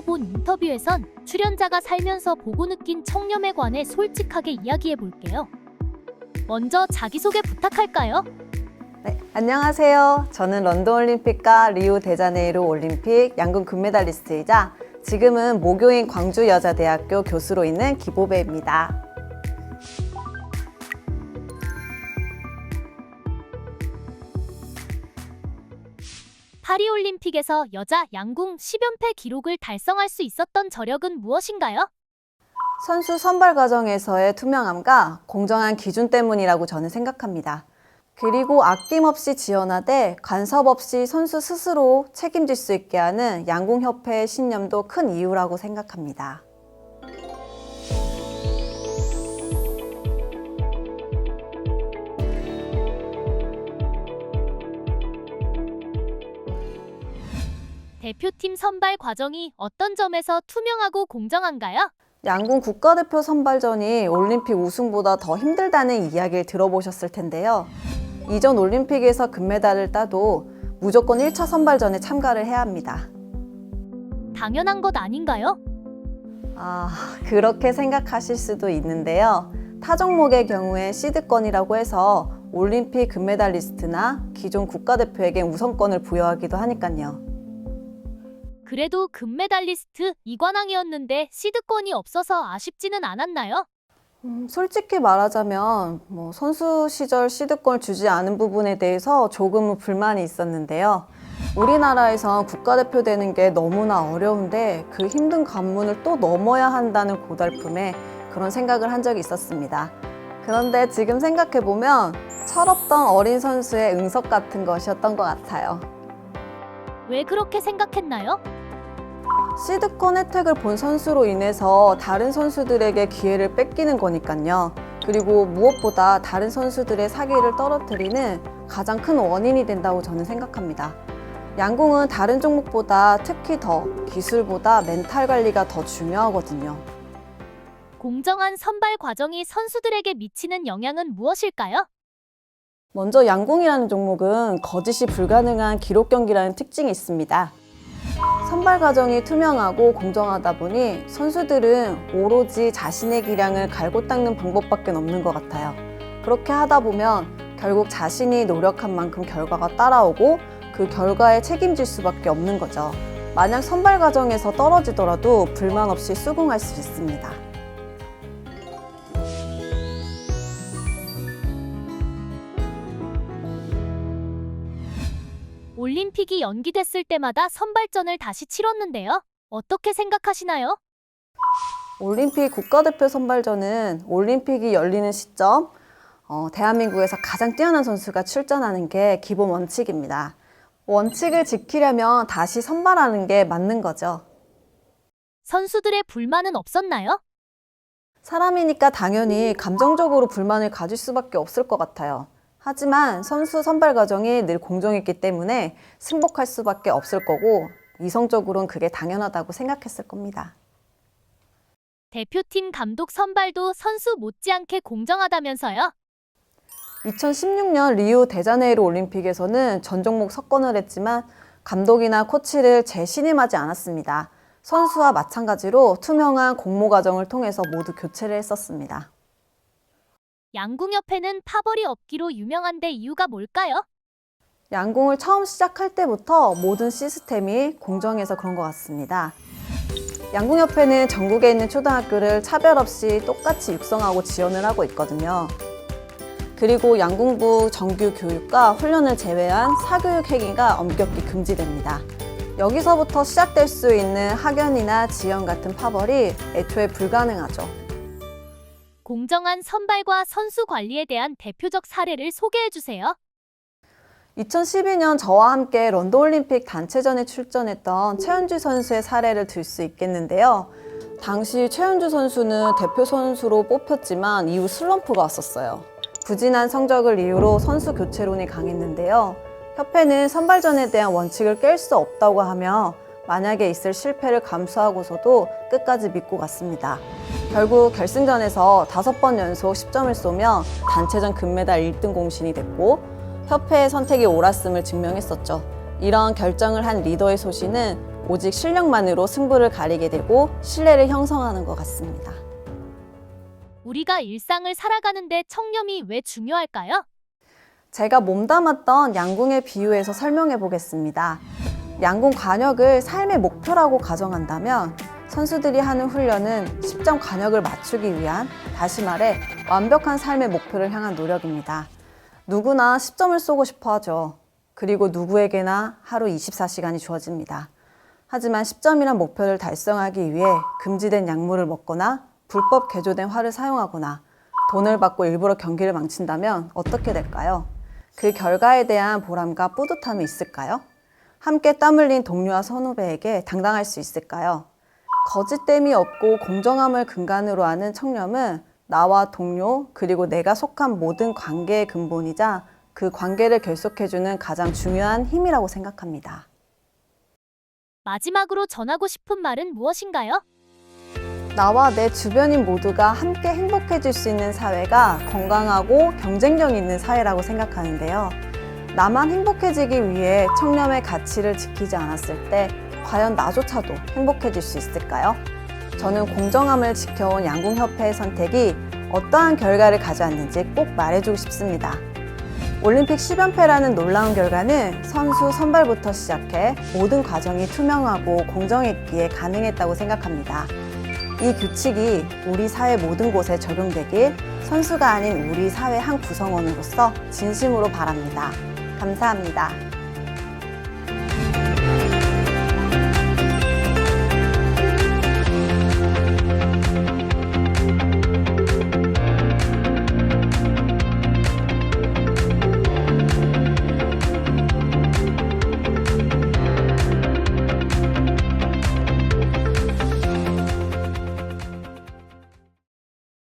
TV에서 본 인터뷰에선 출연자가 살면서 보고 느낀 청렴에 관해 솔직하게 이야기해 볼게요. 먼저 자기소개 부탁할까요? 네, 안녕하세요. 저는 런던 올림픽과 리우 데자네이루 올림픽 양궁 금메달리스트이자 지금은 모교인 광주여자대학교 교수로 있는 기보배입니다. 파리올림픽에서 여자 양궁 10연패 기록을 달성할 수 있었던 저력은 무엇인가요? 선수 선발 과정에서의 투명함과 공정한 기준 때문이라고 저는 생각합니다. 그리고 아낌없이 지원하되 간섭 없이 선수 스스로 책임질 수 있게 하는 양궁협회의 신념도 큰 이유라고 생각합니다. 대표팀 선발 과정이 어떤 점에서 투명하고 공정한가요? 양궁 국가대표 선발전이 올림픽 우승보다 더 힘들다는 이야기를 들어보셨을 텐데요. 이전 올림픽에서 금메달을 따도 무조건 1차 선발전에 참가를 해야 합니다. 당연한 것 아닌가요? 아, 그렇게 생각하실 수도 있는데요. 타 종목의 경우에 시드권이라고 해서 올림픽 금메달리스트나 기존 국가대표에겐 우선권을 부여하기도 하니까요. 그래도 금메달리스트 이관왕이었는데 시드권이 없어서 아쉽지는 않았나요? 음, 솔직히 말하자면 뭐 선수 시절 시드권을 주지 않은 부분에 대해서 조금은 불만이 있었는데요. 우리나라에선 국가대표 되는 게 너무나 어려운데 그 힘든 관문을 또 넘어야 한다는 고달픔에 그런 생각을 한 적이 있었습니다. 그런데 지금 생각해보면 철없던 어린 선수의 응석 같은 것이었던 것 같아요. 왜 그렇게 생각했나요? 시드권 혜택을 본 선수로 인해서 다른 선수들에게 기회를 뺏기는 거니까요. 그리고 무엇보다 다른 선수들의 사기를 떨어뜨리는 가장 큰 원인이 된다고 저는 생각합니다. 양궁은 다른 종목보다 특히 더 기술보다 멘탈 관리가 더 중요하거든요. 공정한 선발 과정이 선수들에게 미치는 영향은 무엇일까요? 먼저 양궁이라는 종목은 거짓이 불가능한 기록 경기라는 특징이 있습니다. 선발 과정이 투명하고 공정하다 보니 선수들은 오로지 자신의 기량을 갈고 닦는 방법밖에 없는 것 같아요. 그렇게 하다 보면 결국 자신이 노력한 만큼 결과가 따라오고 그 결과에 책임질 수밖에 없는 거죠. 만약 선발 과정에서 떨어지더라도 불만 없이 수긍할 수 있습니다. 올림픽이 연기됐을 때마다 선발전을 다시 치렀는데요. 어떻게 생각하시나요? 올림픽 국가대표 선발전은 올림픽이 열리는 시점, 어, 대한민국에서 가장 뛰어난 선수가 출전하는 게 기본 원칙입니다. 원칙을 지키려면 다시 선발하는 게 맞는 거죠. 선수들의 불만은 없었나요? 사람이니까 당연히 감정적으로 불만을 가질 수밖에 없을 것 같아요. 하지만 선수 선발 과정이 늘 공정했기 때문에 승복할 수밖에 없을 거고 이성적으로는 그게 당연하다고 생각했을 겁니다. 대표팀 감독 선발도 선수 못지않게 공정하다면서요? 2016년 리우 데자네이루 올림픽에서는 전 종목 석권을 했지만 감독이나 코치를 재신임하지 않았습니다. 선수와 마찬가지로 투명한 공모 과정을 통해서 모두 교체를 했었습니다. 양궁협회는 파벌이 없기로 유명한데 이유가 뭘까요? 양궁을 처음 시작할 때부터 모든 시스템이 공정해서 그런 것 같습니다. 양궁협회는 전국에 있는 초등학교를 차별 없이 똑같이 육성하고 지원을 하고 있거든요. 그리고 양궁부 정규 교육과 훈련을 제외한 사교육 행위가 엄격히 금지됩니다. 여기서부터 시작될 수 있는 학연이나 지연 같은 파벌이 애초에 불가능하죠. 공정한 선발과 선수 관리에 대한 대표적 사례를 소개해 주세요. 2012년 저와 함께 런던 올림픽 단체전에 출전했던 최현주 선수의 사례를 들 수 있겠는데요. 당시 최현주 선수는 대표 선수로 뽑혔지만 이후 슬럼프가 왔었어요. 부진한 성적을 이유로 선수 교체론이 강했는데요. 협회는 선발전에 대한 원칙을 깰 수 없다고 하며 만약에 있을 실패를 감수하고서도 끝까지 믿고 갔습니다. 결국 결승전에서 다섯 번 연속 10점을 쏘며 단체전 금메달 1등 공신이 됐고 협회의 선택이 옳았음을 증명했었죠. 이런 결정을 한 리더의 소신은 오직 실력만으로 승부를 가리게 되고 신뢰를 형성하는 것 같습니다. 우리가 일상을 살아가는데 청렴이 왜 중요할까요? 제가 몸담았던 양궁의 비유에서 설명해 보겠습니다. 양궁 관역을 삶의 목표라고 가정한다면 선수들이 하는 훈련은 10점 관역을 맞추기 위한 다시 말해 완벽한 삶의 목표를 향한 노력입니다. 누구나 10점을 쏘고 싶어 하죠. 그리고 누구에게나 하루 24시간이 주어집니다. 하지만 10점이란 목표를 달성하기 위해 금지된 약물을 먹거나 불법 개조된 활을 사용하거나 돈을 받고 일부러 경기를 망친다면 어떻게 될까요? 그 결과에 대한 보람과 뿌듯함이 있을까요? 함께 땀 흘린 동료와 선후배에게 당당할 수 있을까요? 거짓됨이 없고 공정함을 근간으로 하는 청렴은 나와 동료 그리고 내가 속한 모든 관계의 근본이자 그 관계를 결속해주는 가장 중요한 힘이라고 생각합니다. 마지막으로 전하고 싶은 말은 무엇인가요? 나와 내 주변인 모두가 함께 행복해질 수 있는 사회가 건강하고 경쟁력 있는 사회라고 생각하는데요. 나만 행복해지기 위해 청렴의 가치를 지키지 않았을 때 과연 나조차도 행복해질 수 있을까요? 저는 공정함을 지켜온 양궁협회의 선택이 어떠한 결과를 가져왔는지 꼭 말해주고 싶습니다. 올림픽 10연패라는 놀라운 결과는 선수 선발부터 시작해 모든 과정이 투명하고 공정했기에 가능했다고 생각합니다. 이 규칙이 우리 사회 모든 곳에 적용되길 선수가 아닌 우리 사회 한 구성원으로서 진심으로 바랍니다. 감사합니다.